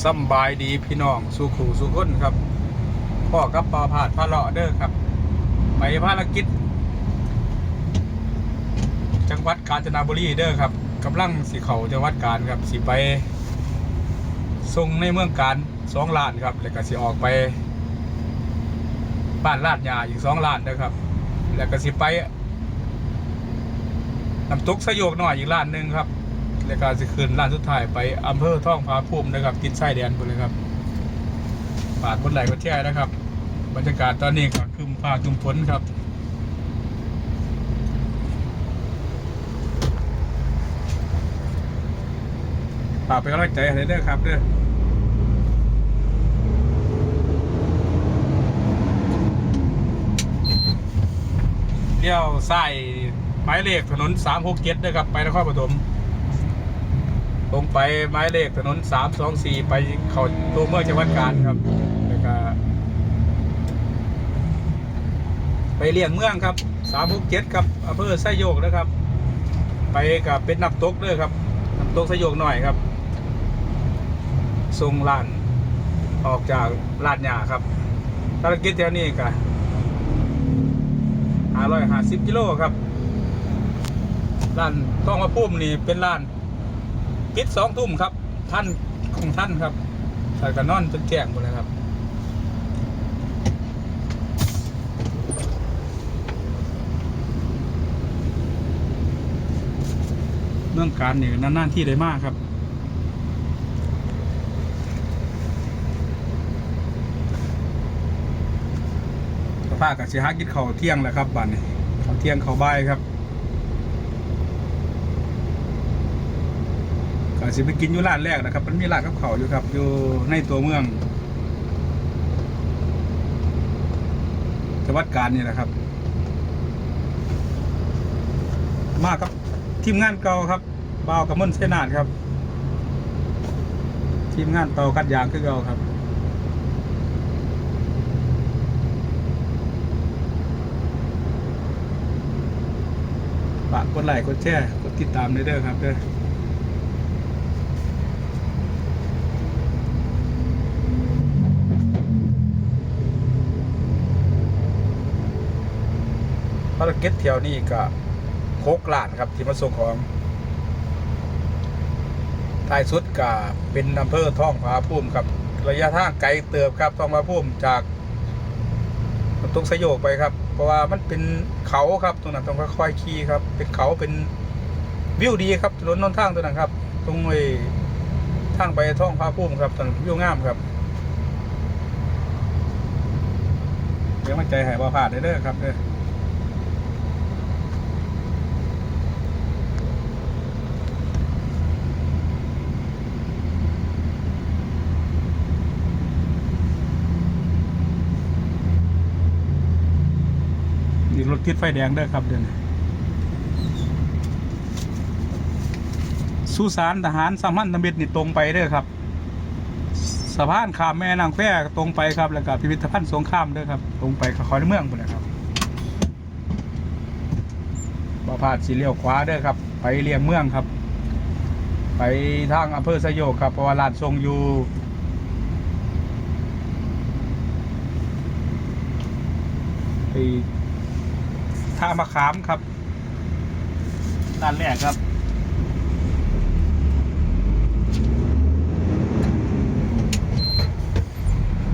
สบายดีพี่น้องสู่ขู่สู่คนครับพ่อกับปาผาดพาเลาะเด้อครับ ไปภารกิจ จังหวัดกาญจนบุรีเด้อครับกำลังสิเขาจังหวัดกาญครับสิไปส่งในเมืองการสองล้านครับแล้วก็สิออกไป บ้านลาดยาอีกสองล้านเด้อครับ แล้วก็สิไปน้ำตกสยกหน่อยอีกล้านหนึ่งครับ แล้วก็สิคืนล้านสุดท้ายไปอำเภอท่องพาภูมินะครับติดชายแดนไปเลยครับฝากคนไหลก็แช่นะครับ บรรยากาศตอนนี้ก็คืมฟ้าคืมฝนครับฝากเป็นกำลังใจให้เด้อครับเด้อเลี้ยวซ้ายหมายเลขถนน367เด้อครับ ไปนครปฐม ตรงไปหมายเลขถนน 324 ไปเขาตัวเมืองจังหวัดกาญครับแล้วก็ไปเลี่ยงเมืองครับ367ครับอำเภอไซโยกนะครับ ไปกับเป็นน้ำตกเด้อครับน้ำตกไซโยกหน่อยครับส่งลานออกจากลาดหยาครับภารกิจแถวนี้ก็ห้าร้อยห้าสิบกิโลครับล้านต้องมาพุ่มนี่เป็นล้าน ปิดสองทุ่มครับ ท่านของท่านครับใส่กันนอนจนแจ้งหมดเลยครับเรื่องการเนี่ยนานๆที่ได้มากครับสภาพกับเสิหากินข้าเที่ยงแหละครับบัดนี้ข้าเที่ยงเขาวบ่ายครับ สิไปกินอยู่ร้านแรกนะครับ มันมีร้านกับข้าอยู่ครับ อยู่ในตัวเมืองจังหวัดกาญนี่แหละครับ มากับทีมงานเก่าครับบ่าวกับมนเสนาดครับ ทีมงานเตากัดยางคือเก่าครับฝากกดไลค์กดแชร์กดติดตามด้วยเด้อครับเด้อารกิจเที่ยวนี้ก็โคกล้านครับที่มาส่งของท้ายสุดก็เป็นอำเภอท่องผาภูมิครับ ระยะทางไกลเติบครับท่องผาภูมิจากน้ำตกสะโยกไปครับ เพราะว่ามันเป็นเขาครับตรงนั้นต้องค่อยๆขี่ครับ เป็นเขาเป็นวิวดีครับถนนนนทางตัวนั้นครับ ตรงไอ้ทางไปท่องผาภูมิครับถนนวิวงามครับเดี๋ยวมาใจใหายบ่พลาดเด้อครับเด้อ ติดไฟแดงเด้อครับเดี๋ยวนี้สุสานทหารสามัญตำเบ็ดนี่ตรงไปเด้อครับสะพานข้ามแม่นางแฟ้ตรงไปครับแล้วก็พิพิธภัณฑ์สงครามเด้อครับ ตรงไปขอยเมืองพุ่นนะครับบ่พลาดสีเลี้ยวขวาเด้อครับ ไปเลียงเมืองครับ ไปทางอำเภอสยกครับเพราะว่าลานทรงอยู่ไป ท่ามะขามครับ ด้านแรกครับ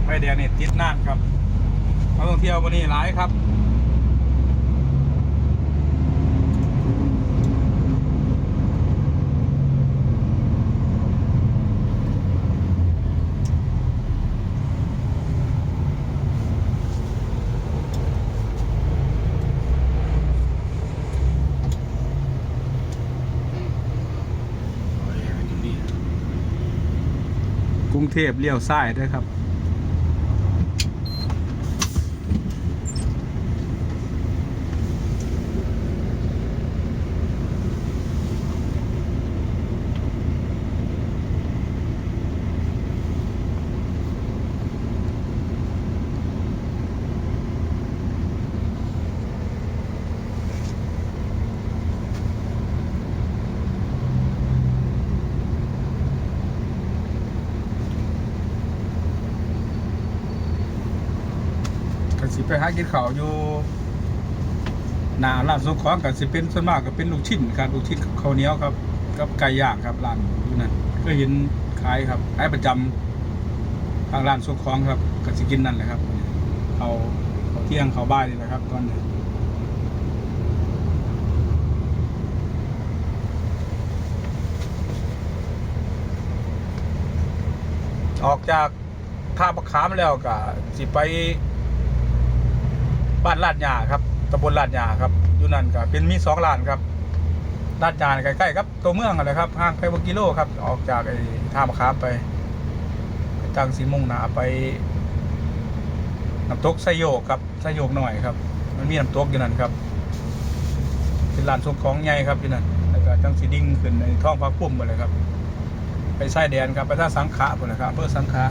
ไฟแดงเนี่ยติดนานครับนักท่องเที่ยววันนี้หลายครับ กรุงเทพเลี้ยวซ้ายด้วยครับ ไปหากินข้าวอยู่หน้าร้านส่งของก็สิเป็นส่วนมากก็เป็นลูกชิ้นครับลูกชิ้นกับข้าวเหนียวครับ กับไก่ย่างครับร้านอยู่นั่นก็เห็นขายครับขายประจำทางร้านส่งของครับก็สิกินนั่นแหละครับเขาเขาเที่ยงเขาบ่ายนี่แหละครับตอนนี้ออกจากท่าประคามแล้วก็สิไป บ้านลาดยาครับตำบลลาดยาครับอยู่นั่นก็เป็นมีสองลานครับลาดยาใกล้ๆครับตัวเมืองอะไรครับห่างไปบ่กิโลครับ ออกจากไอ้ท่าประคามไปไปตั้งสีมุ่งหนาไปน้ำตกไซโยกครับไซโยกหน่อยครับ มันมีน้ำตกอยู่นั่นครับเป็นลานส่งของใหญ่ครับอยู่นั่นแล้วก็จังสีดิ่งขึ้นในท้องพระพุ่มไปเลยครับ ไปชายแดนครับไปท่าสังขะพุ่นนะครับอำเพื่อสังขะ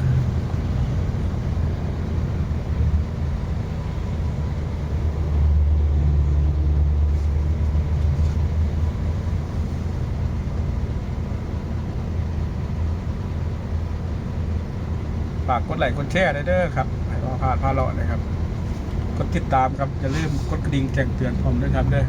ฝากกดไลค์กดแชร์ด้เด้อครับให้พาพาพาเลาะเลยครับ กดติดตามครับอย่าลืมกดกระดิ่งแจ้งเตือนผมด้วยครับเด้อ